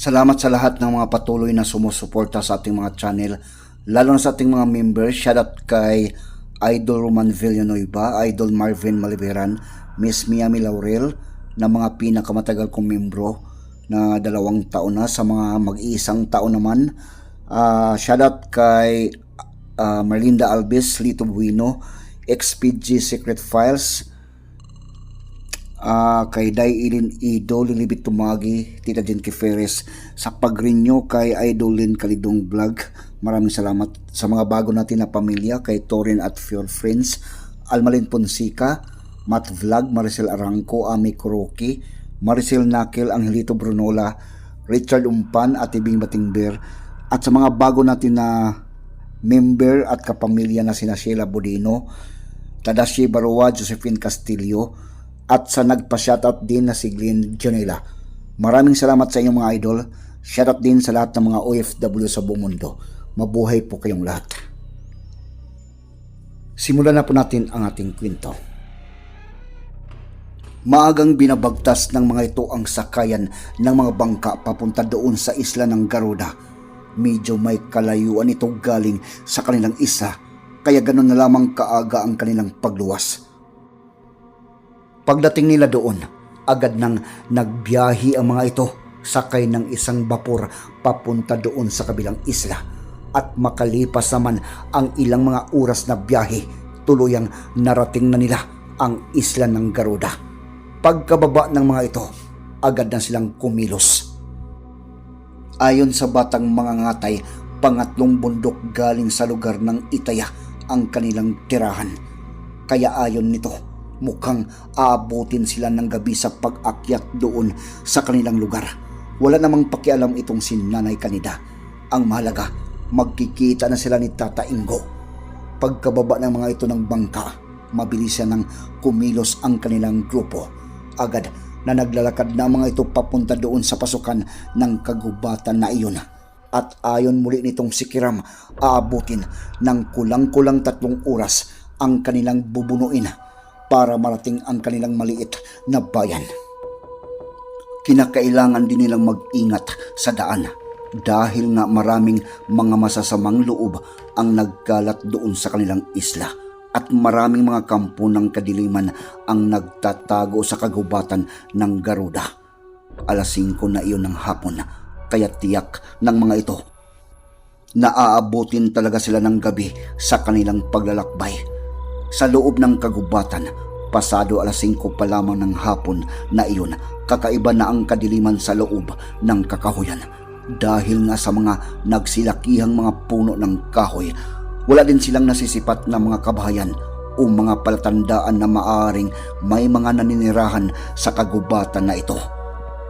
Salamat sa lahat ng mga patuloy na sumusuporta sa ating mga channel, lalo na sa ating mga members. Shoutout kay Idol Roman Villanueva, Idol Marvin Maliberan, Miss Miami Laurel, na mga pinakamatagal kong membro na dalawang taon na sa mga mag-iisang taon naman. Uh, shoutout kay ah, Marlinda Alves, Lito Buino, XPG Secret Files, Ah, kay Day Ilin Ido, Lilibit Tumagi, Tita Jen Kiferes, sa pag-renew kay Idolin Kalidong Vlog. Maraming salamat sa mga bago natin na pamilya, kay Torin at Fjord Friends, Almalin Ponsica, Matt Vlog, Maricel Arangco, Ami Kuroki, Maricel Nakil, Angelito Brunola, Richard Umpan, at Ibing Batingber, at sa mga bago natin na member at kapamilya na sina Sheila Bodino, Tadashi Barua, Josephine Castillo, at sa nagpa-shoutout din na si Glenn Janela. Maraming salamat sa inyong mga idol. Shoutout din sa lahat ng mga OFW sa buong mundo. Mabuhay po kayong lahat. Simulan na po natin ang ating kwento. Maagang binabagtas ng mga ito ang sakayan ng mga bangka papunta doon sa isla ng Garuda. Medyo may kalayuan ito galing sa kanilang isa, kaya ganun na lamang kaaga ang kanilang pagluwas. Pagdating nila doon, agad nang nagbiyahi ang mga ito sakay ng isang bapor papunta doon sa kabilang isla. At makalipas naman ang ilang mga oras na biyahe, tuluyang narating na nila ang isla ng Garuda. Pagkababa ng mga ito, agad na silang kumilos. Ayon sa batang mga ngatay, pangatlong bundok galing sa lugar ng Itaya ang kanilang tirahan. Kaya ayon nito, mukhang aabutin sila ng gabi sa pag-akyat doon sa kanilang lugar. Wala namang pakialam itong si Nanay Kanida. Ang mahalaga, magkikita na sila ni Tata Ingo. Pagkababa ng mga ito ng bangka, mabilis ng kumilos ang kanilang grupo. Agad na naglalakad na mga ito papunta doon sa pasukan ng kagubatan na iyon. At ayon muli nitong si Kiram, aabutin ng kulang-kulang tatlong oras ang kanilang bubunuin para marating ang kanilang maliit na bayan. Kinakailangan din nilang mag-ingat sa daan dahil nga maraming mga masasamang loob ang nagkalat doon sa kanilang isla at maraming mga kampo ng kadiliman ang nagtatago sa kagubatan ng Garuda. Alas 5 na iyon ng hapon kaya tiyak ng mga ito naaabutin talaga sila ng gabi sa kanilang paglalakbay. Sa loob ng kagubatan, pasado alas 5 pa lamang ng hapon na iyon, kakaiba na ang kadiliman sa loob ng kakahuyan. Dahil nga sa mga nagsilakihang mga puno ng kahoy, wala din silang nasisipat na mga kabahayan o mga palatandaan na maaring may mga naninirahan sa kagubatan na ito.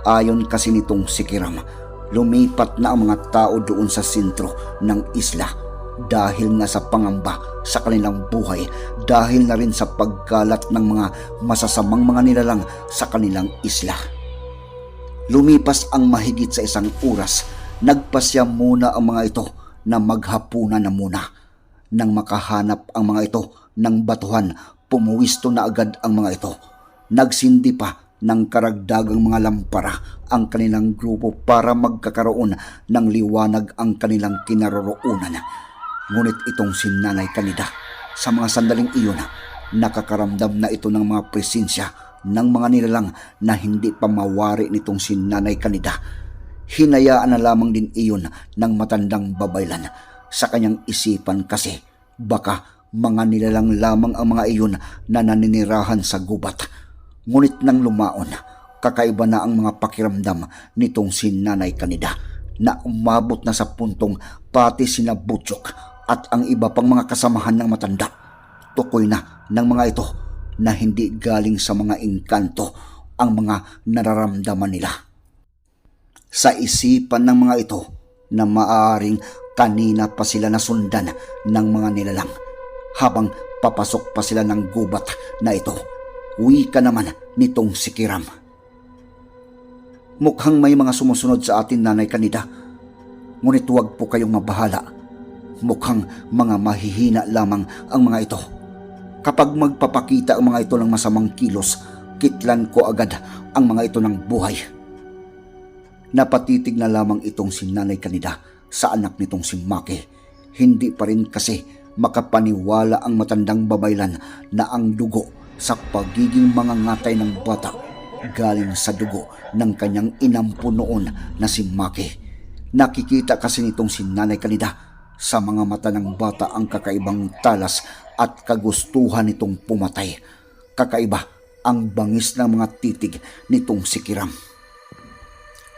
Ayon kasi nitong si Kiram, lumipat na ang mga tao doon sa sentro ng isla dahil nga sa pangamba sa kanilang buhay dahil na rin sa pagkalat ng mga masasamang mga nilalang sa kanilang isla. Lumipas ang mahigit sa isang oras, nagpasya muna ang mga ito na maghapunan na muna. Nang makahanap ang mga ito ng batuhan, pumuwisto na agad ang mga ito. Nagsindi pa ng karagdagang mga lampara ang kanilang grupo para magkakaroon ng liwanag ang kanilang kinaroroonan. Ngunit itong si Nanay Kanida, sa mga sandaling iyon, nakakaramdam na ito ng mga presensya ng mga nilalang na hindi pa mawari nitong si Nanay Kanida. Hinayaan na lamang din iyon ng matandang babaylan sa kanyang isipan kasi baka mga nilalang lamang ang mga iyon na naninirahan sa gubat. Ngunit nang lumaon, kakaiba na ang mga pakiramdam nitong si Nanay Kanida na umabot na sa puntong pati sina Butchok at ang iba pang mga kasamahan ng matanda. Tukoy na ng mga ito na hindi galing sa mga engkanto ang mga nararamdaman nila. Sa isipan ng mga ito na maaaring kanina pa sila nasundan ng mga nilalang habang papasok pa sila ng gubat na ito. Uwi ka naman nitong si Kiram. Mukhang may mga sumusunod sa atin nanay kanida. Ngunit huwag po kayong mabahala. Mukhang mga mahihina lamang ang mga ito. Kapag magpapakita ang mga ito ng masamang kilos, kitlan ko agad ang mga ito ng buhay. Napatitig na lamang itong si Nanay Kanida sa anak nitong si Maki. Hindi pa rin kasi makapaniwala ang matandang babaylan na ang dugo sa pagiging mga ngatay ng bata galing sa dugo ng kanyang inampo noon na si Maki. Nakikita kasi nitong si Nanay Kanida sa mga mata ng bata ang kakaibang talas at kagustuhan nitong pumatay. Kakaiba ang bangis ng mga titig nitong si Kiram.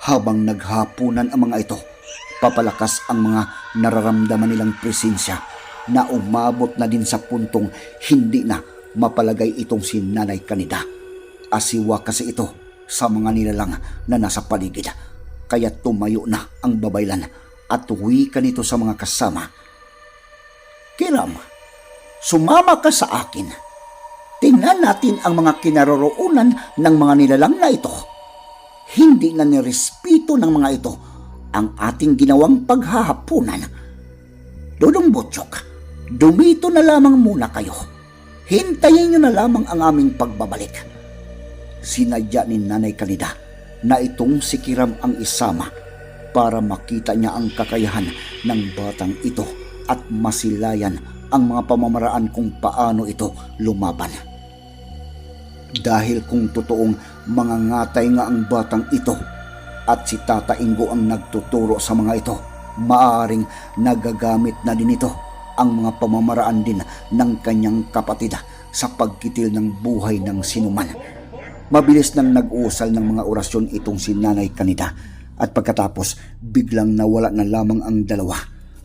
Habang naghapunan ang mga ito, papalakas ang mga nararamdaman nilang presensya na umabot na din sa puntong hindi na mapalagay itong si Nanay Kanida. Asiwa kasi ito sa mga nilalang na nasa paligid. Kaya tumayo na ang babaylan at uwi ka nito sa mga kasama. Kiram, sumama ka sa akin. Tingnan natin ang mga kinaroroonan ng mga nilalang na ito. Hindi na nirespeto ng mga ito ang ating ginawang paghahapunan. Dudong Butchok, dumito na lamang muna kayo. Hintayin niyo na lamang ang aming pagbabalik. Sinadya ni Nanay Kanida na itong si Kiram ang isama para makita niya ang kakayahan ng batang ito at masilayan ang mga pamamaraan kung paano ito lumaban. Dahil kung totoong mga ngatay nga ang batang ito at si Tata Ingo ang nagtuturo sa mga ito, maaring nagagamit na din ito ang mga pamamaraan din ng kanyang kapatid sa pagkitil ng buhay ng sinuman. Mabilis nang nag-uusal ng mga orasyon itong si Nanay Kanida at pagkatapos biglang nawala na lamang ang dalawa.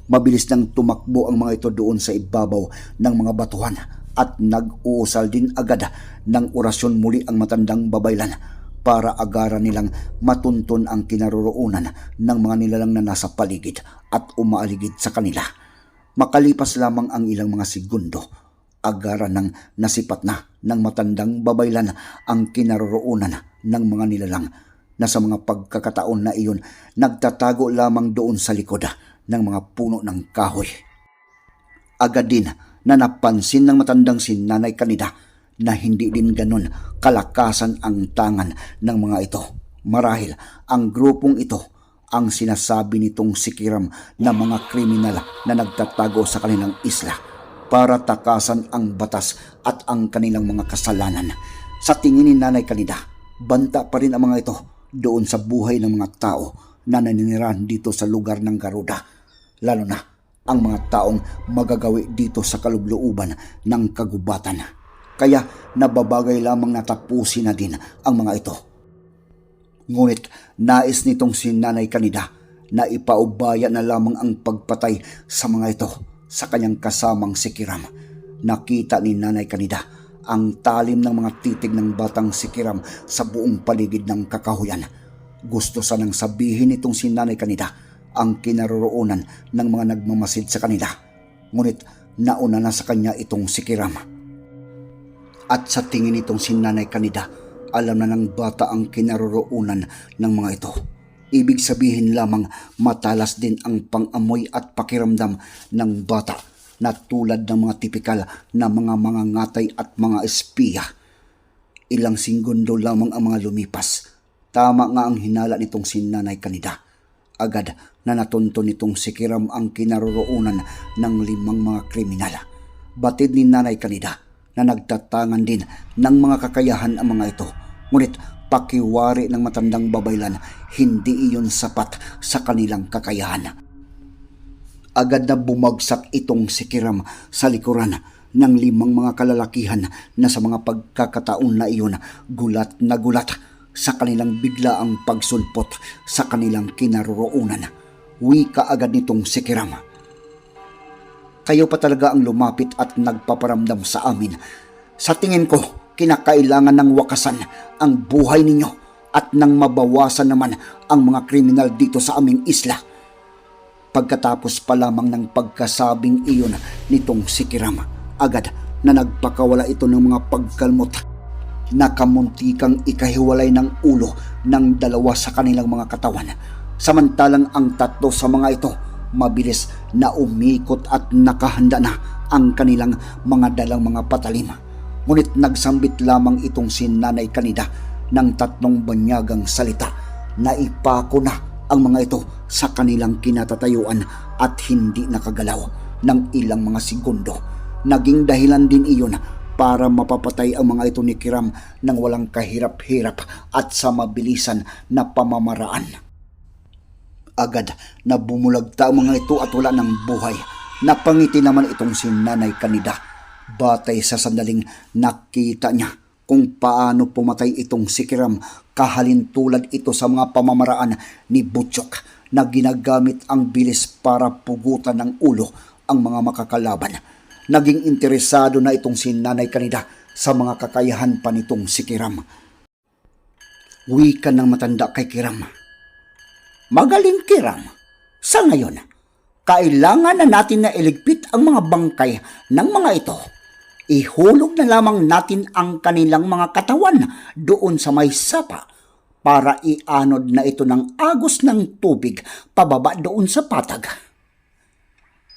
Mabilis nang tumakbo ang mga ito doon sa ibabaw ng mga batuhan at nag-uusal din agad ng orasyon muli ang matandang babaylan para agaran nilang matunton ang kinaroroonan ng mga nilalang na nasa paligid at umaaligid sa kanila. Makalipas lamang ang ilang mga segundo, agaran ng nasipat na ng matandang babaylan ang kinaroroonan ng mga nilalang na sa mga pagkakataon na iyon nagtatago lamang doon sa likod ng mga puno ng kahoy. Agad din na napansin ng matandang si Nanay Kanida na hindi din ganon kalakasan ang tangan ng mga ito. Marahil ang grupong ito ang sinasabi nitong sikiram na mga kriminal na nagtatago sa kanilang isla para takasan ang batas at ang kanilang mga kasalanan. Sa tingin ni Nanay Kanida, banta pa rin ang mga ito doon sa buhay ng mga tao na naninirahan dito sa lugar ng Garuda. Lalo na ang mga taong magagawi dito sa kalublooban ng kagubatan. Kaya nababagay lamang natapusin na din ang mga ito. Ngunit nais nitong si Nanay Kanida na ipaubaya na lamang ang pagpatay sa mga ito sa kanyang kasamang si Kiram. Nakita ni Nanay Kanida ang talim ng mga titig ng batang si Kiram sa buong paligid ng kakahuyan. Gusto sanang sabihin nitong si Nanay Kanida ang kinaroroonan ng mga nagmamasid sa kanila. Ngunit nauna na sa kanya itong si Kiram. At sa tingin nitong si Nanay Kanida, alam na ng bata ang kinaroroonan ng mga ito. Ibig sabihin lamang matalas din ang pangamoy at pakiramdam ng bata na tulad ng mga tipikal na mga mga ngatay at mga espiya. Ilang singgundo lamang ang mga lumipas. Tama nga ang hinala nitong si Nanay Kanida. Agad na natunto nitong si Kiram ang kinaroroonan ng limang mga kriminal. Batid ni Nanay Kanida na nagtatangan din ng mga kakayahan ang mga ito. Ngunit pakiwari ng matandang babaylan, hindi iyon sapat sa kanilang kakayahan. Agad na bumagsak itong si Kiram sa likuran ng limang mga kalalakihan na sa mga pagkakataon na iyon gulat na gulat sa kanilang biglaang pagsulpot sa kanilang kinaroroonan. Wika agad nitong si Kiram. Kayo pa talaga ang lumapit at nagpaparamdam sa amin. Sa tingin ko, kinakailangan ng wakasan ang buhay ninyo at nang mabawasan naman ang mga kriminal dito sa aming isla. Pagkatapos pa lamang ng pagkasabing iyon nitong si Kiram, agad na nagpakawala ito ng mga pagkalmot na kamuntikang ikahiwalay ng ulo ng dalawa sa kanilang mga katawan. Samantalang ang tatlo sa mga ito mabilis na umikot at nakahanda na ang kanilang mga dalang mga patalim. Ngunit nagsambit lamang itong si Nanay Kanida ng tatlong banyagang salita naipako na ang mga ito sa kanilang kinatatayuan at hindi nakagalaw ng ilang mga segundo. Naging dahilan din iyon para mapapatay ang mga ito ni Kiram ng walang kahirap-hirap at sa mabilisan na pamamaraan. Agad na bumulagta ang mga ito at wala ng buhay. Napangiti naman itong si Nanay Kanida. Batay sa sandaling nakita niya kung paano pumatay itong si Kiram kahalintulad ito sa mga pamamaraan ni Butchok na ginagamit ang bilis para pugutan ng ulo ang mga makakalaban. Naging interesado na itong si Nanay Kanida sa mga kakayahan pa nitong si Kiram. Wika ng matanda kay Kiram. Magaling Kiram. Sa ngayon, kailangan na natin na iligpit ang mga bangkay ng mga ito. Ihulog na lamang natin ang kanilang mga katawan doon sa may sapa para ianod na ito ng agos ng tubig pababa doon sa patag.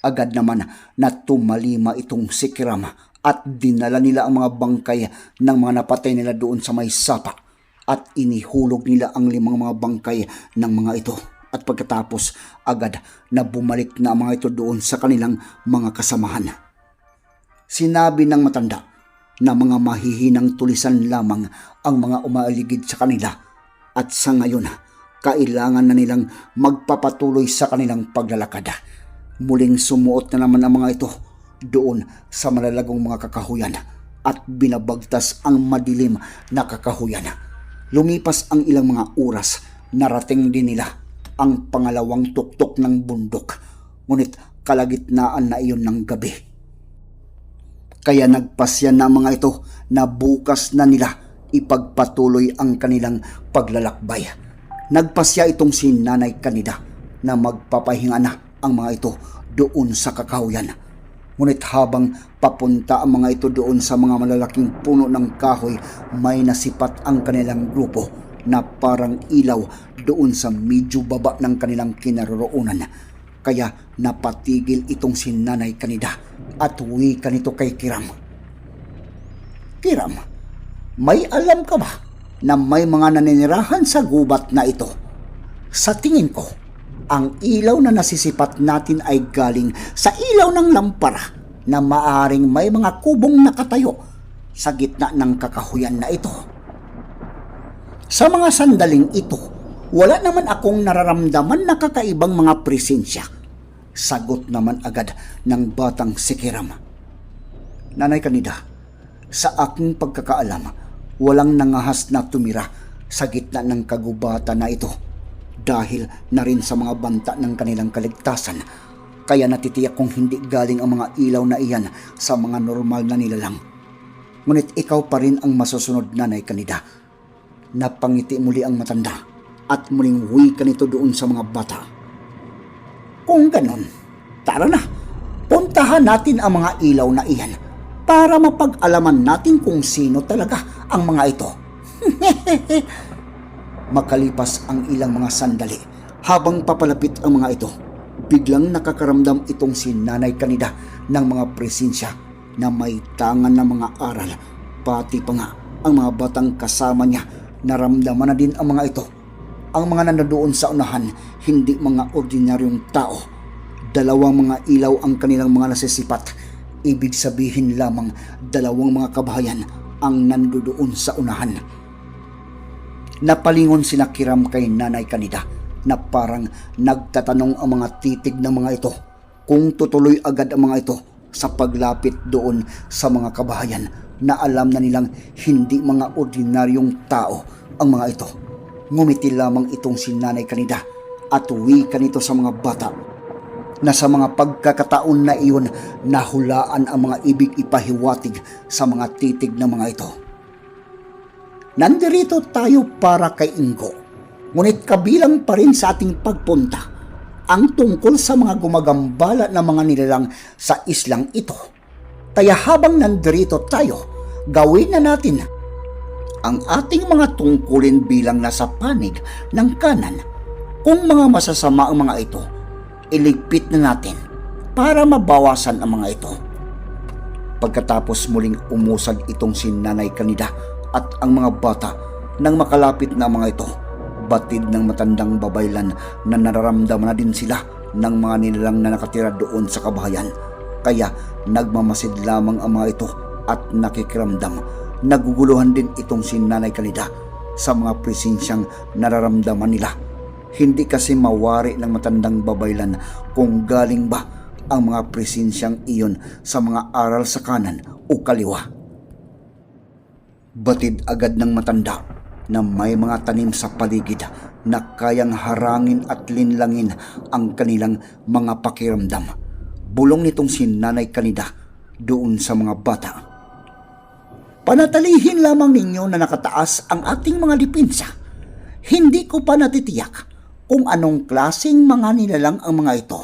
Agad naman na tumalima itong si Kiram at dinala nila ang mga bangkay ng mga napatay nila doon sa may sapa at inihulog nila ang limang mga bangkay ng mga ito. At pagkatapos, agad na bumalik na mga ito doon sa kanilang mga kasamahan. Sinabi ng matanda na mga mahihinang tulisan lamang ang mga umaaligid sa kanila at sa ngayon, kailangan na nilang magpapatuloy sa kanilang paglalakad. Muling sumuot na naman ang mga ito doon sa malalagong mga kakahuyan at binabagtas ang madilim na kakahuyan. Lumipas ang ilang mga oras, narating din nila ang pangalawang tuktok ng bundok. Ngunit kalagitnaan na iyon ng gabi. Kaya nagpasya na mga ito na bukas na nila ipagpatuloy ang kanilang paglalakbay. Nagpasya itong si Nanay Kanida na magpapahinga na ang mga ito doon sa kakahuyan. Ngunit habang papunta ang mga ito doon sa mga malalaking puno ng kahoy, may nasipat ang kanilang grupo na parang ilaw doon sa medyo baba ng kanilang kinaroroonan. Kaya napatigil itong si Nanay Kanida at uwi ka nito kay Kiram. Kiram, may alam ka ba na may mga naninirahan sa gubat na ito? Sa tingin ko, ang ilaw na nasisipat natin ay galing sa ilaw ng lampara na maaring may mga kubong nakatayo sa gitna ng kakahuyan na ito. Sa mga sandaling ito, wala naman akong nararamdaman na kakaibang mga presensya. Sagot naman agad ng batang si Kiram. Nanay Kanida, sa aking pagkakaalam, walang nangahas na tumira sa gitna ng kagubatan na ito dahil na rin sa mga banta ng kanilang kaligtasan. Kaya natitiyak kong hindi galing ang mga ilaw na iyan sa mga normal na nilalang. Ngunit ikaw pa rin ang masusunod nanay kanida. Napangiti muli ang matanda at muling huwi ka nito doon sa mga bata. Kung ganon, tara na, puntahan natin ang mga ilaw na iyan para mapag-alaman natin kung sino talaga ang mga ito. Makalipas ang ilang mga sandali, habang papalapit ang mga ito, biglang nakakaramdam itong si Nanay Kanida ng mga presensya na may tangan ng mga aral, pati pa nga ang mga batang kasama niya naramdaman na din ang mga ito. Ang mga nandoon sa unahan, hindi mga ordinaryong tao. Dalawang mga ilaw ang kanilang mga nasisipat. Ibig sabihin lamang dalawang mga kabahayan ang nandoon sa unahan. Napalingon sina Kiram kay Nanay Kanida na parang nagtatanong ang mga titig ng mga ito kung tutuloy agad ang mga ito sa paglapit doon sa mga kabahayan na alam na nilang hindi mga ordinaryong tao ang mga ito. Ngumiti lamang itong si Nanay Kanida at uwi ka nito sa mga bata na sa mga pagkakataon na iyon nahulaan ang mga ibig ipahiwatig sa mga titig ng mga ito. Nandirito tayo para kay Ingo. Ngunit kabilang pa rin sa ating pagpunta ang tungkol sa mga gumagambala na mga nilalang sa islang ito. Kaya habang nandirito tayo, gawin na natin ang ating mga tungkulin bilang nasa panig ng kanan. Kung mga masasama ang mga ito, iligpit na natin para mabawasan ang mga ito. Pagkatapos muling umusad itong si Nanay Kanida at ang mga bata nang makalapit na mga ito, Batid ng matandang babaylan na nararamdaman na din sila ng mga nilalang na nakatira doon sa kabahayan. Kaya nagmamasid lamang ang mga ito at nakikiramdam. Naguguluhan din itong si Nanay Kalida sa mga presensyang nararamdaman nila. Hindi kasi mawari ng matandang babaylan kung galing ba ang mga presensyang iyon sa mga aral sa kanan o kaliwa. Batid agad ng matanda na may mga tanim sa paligid na kayang harangin at linlangin ang kanilang mga pakiramdam. Bulong nitong si Nanay Kanida doon sa mga bata. Panatalihin lamang ninyo na nakataas ang ating mga dipinsa. Hindi ko pa natitiyak kung anong klaseng mga nilalang ang mga ito.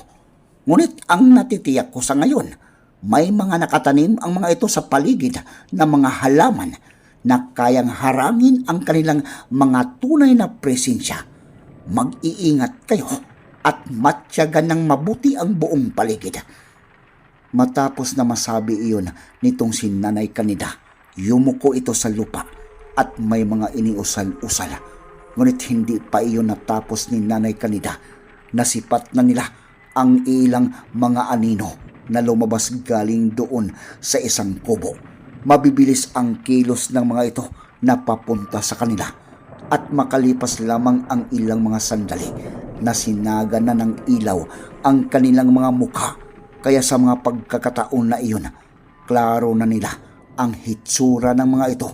Ngunit ang natitiyak ko sa ngayon, may mga nakatanim ang mga ito sa paligid ng mga halaman na kayang harangin ang kanilang mga tunay na presensya. Mag-iingat kayo at matyagan ng mabuti ang buong paligid. Matapos na masabi iyon nitong si Nanay Kanida, yumuko ito sa lupa at may mga iniusal-usal. Ngunit hindi pa iyon natapos ni Nanay Kanida. Nasipat na nila ang ilang mga anino na lumabas galing doon sa isang kubo. Mabibilis ang kilos ng mga ito na papunta sa kanila at makalipas lamang ang ilang mga sandali na sinaga na ng ilaw ang kanilang mga mukha kaya sa mga pagkakataon na iyon, klaro na nila ang hitsura ng mga ito.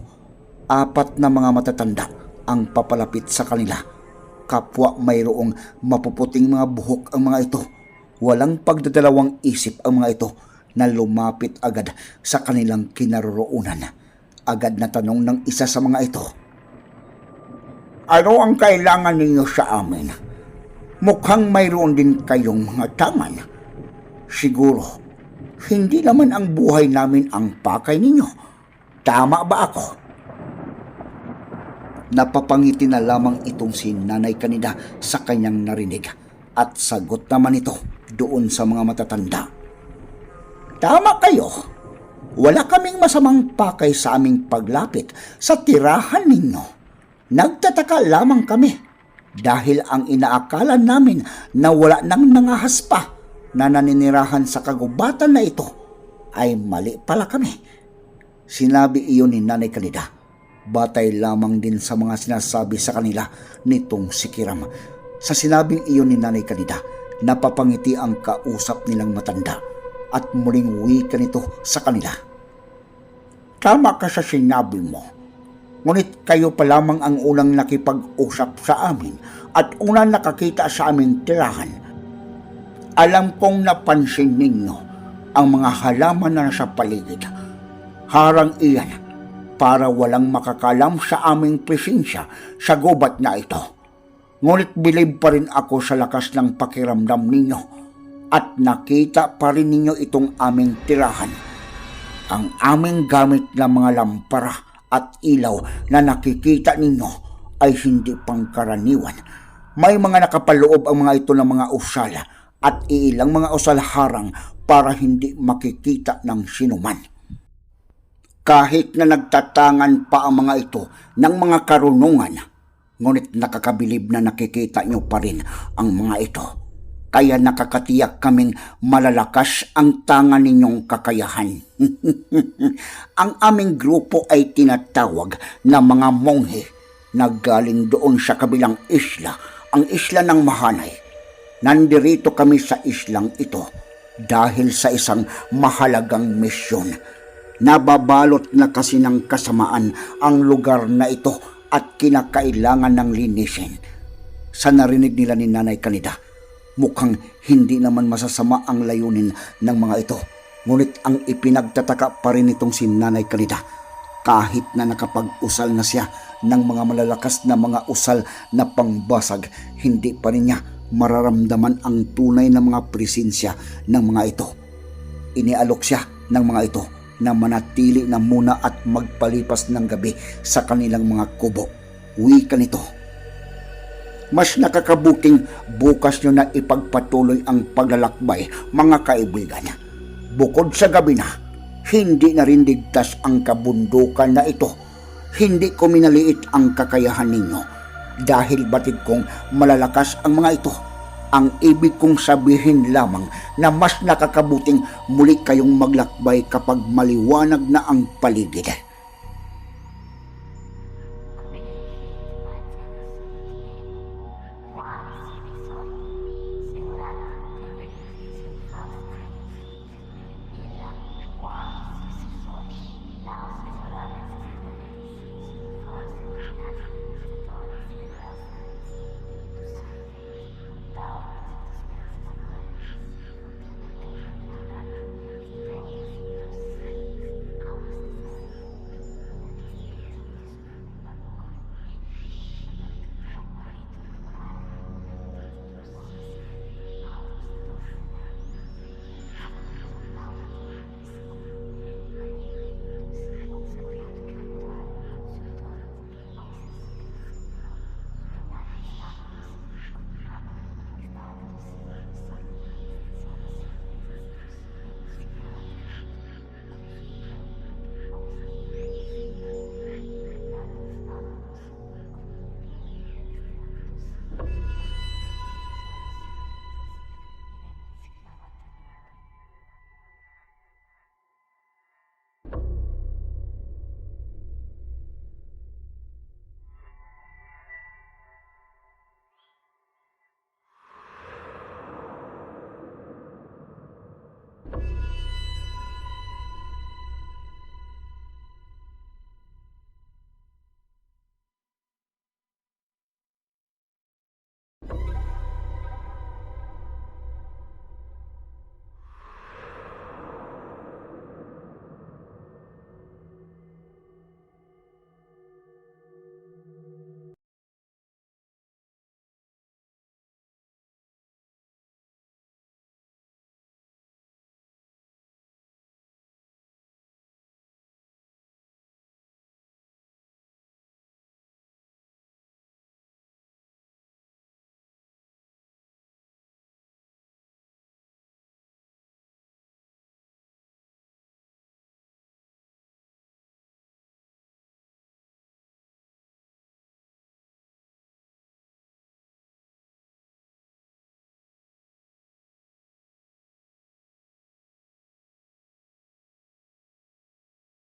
Apat na mga matatanda ang papalapit sa kanila. Kapwa mayroong mapuputing mga buhok ang mga ito. Walang pagdadalawang isip ang mga ito na lumapit agad sa kanilang kinaroroonan. Agad na tanong ng isa sa mga ito. Ano ang kailangan ninyo sa amin? Mukhang mayroon din kayong mga tangan. Siguro, hindi naman ang buhay namin ang pakay ninyo. Tama ba ako? Napapangiti na lamang itong si Nanay Kanida sa kanyang narinig at sagot naman ito doon sa mga matatanda. Tama kayo. Wala kaming masamang pakay sa aming paglapit sa tirahan ninyo. Nagtataka lamang kami dahil ang inaakala namin na wala nang nangahas pa na naninirahan sa kagubatan na ito ay mali pala kami. Sinabi iyon ni Nanay Kalida. Batay lamang din sa mga sinasabi sa kanila nitong si Kiram. Sa sinabing iyon ni Nanay Kalida, napapangiti ang kausap nilang matanda at muling wika nito sa kanila. Tama ka sa sinabi mo. Ngunit kayo pa lamang ang unang nakipag-usap sa amin at unang nakakita sa aming tirahan. Alam kong napansin ninyo ang mga halaman na nasa paligid. Harang iyan para walang makakalam sa aming presensya sa gubat na ito. Ngunit bilib pa rin ako sa lakas ng pakiramdam ninyo at nakita pa rin ninyo itong aming tirahan. Ang aming gamit na mga lampara at ilaw na nakikita ninyo ay hindi pangkaraniwan. May mga nakapaloob ang mga ito ng mga usala at ilang mga usal harang para hindi makikita ng sinuman kahit na nagtatangan pa ang mga ito ng mga karunungan, ngunit nakakabilib na nakikita nyo pa rin ang mga ito. Kaya nakakatiyak kaming malalakas ang tangan ninyong kakayahan. ang aming grupo ay tinatawag na mga monghe na galing doon sa kabilang isla, ang isla ng Mahanay. Nandirito kami sa islang ito dahil sa isang mahalagang misyon Nababalot na kasi ng kasamaan ang lugar na ito at kinakailangan ng linisin. Sa narinig nila ni Nanay Kanida, mukhang hindi naman masasama ang layunin ng mga ito. Ngunit ang ipinagtataka pa rin itong si Nanay Kanida kahit na nakapag-usal na siya ng mga malalakas na mga usal na pangbasag, hindi pa rin niya mararamdaman ang tunay na mga presensya ng mga ito. Inialok siya ng mga ito na manatili na muna at magpalipas ng gabi sa kanilang mga kubo. Wika nito. Mas nakakabuting bukas nyo na ipagpatuloy ang paglalakbay, mga kaibigan. Bukod sa gabi na, hindi na rin ang kabundukan na ito. Hindi ko minaliit ang kakayahan ninyo. Dahil batid kong malalakas ang mga ito. Ang ibig kong sabihin lamang na mas nakakabuting muli kayong maglakbay kapag maliwanag na ang paligid.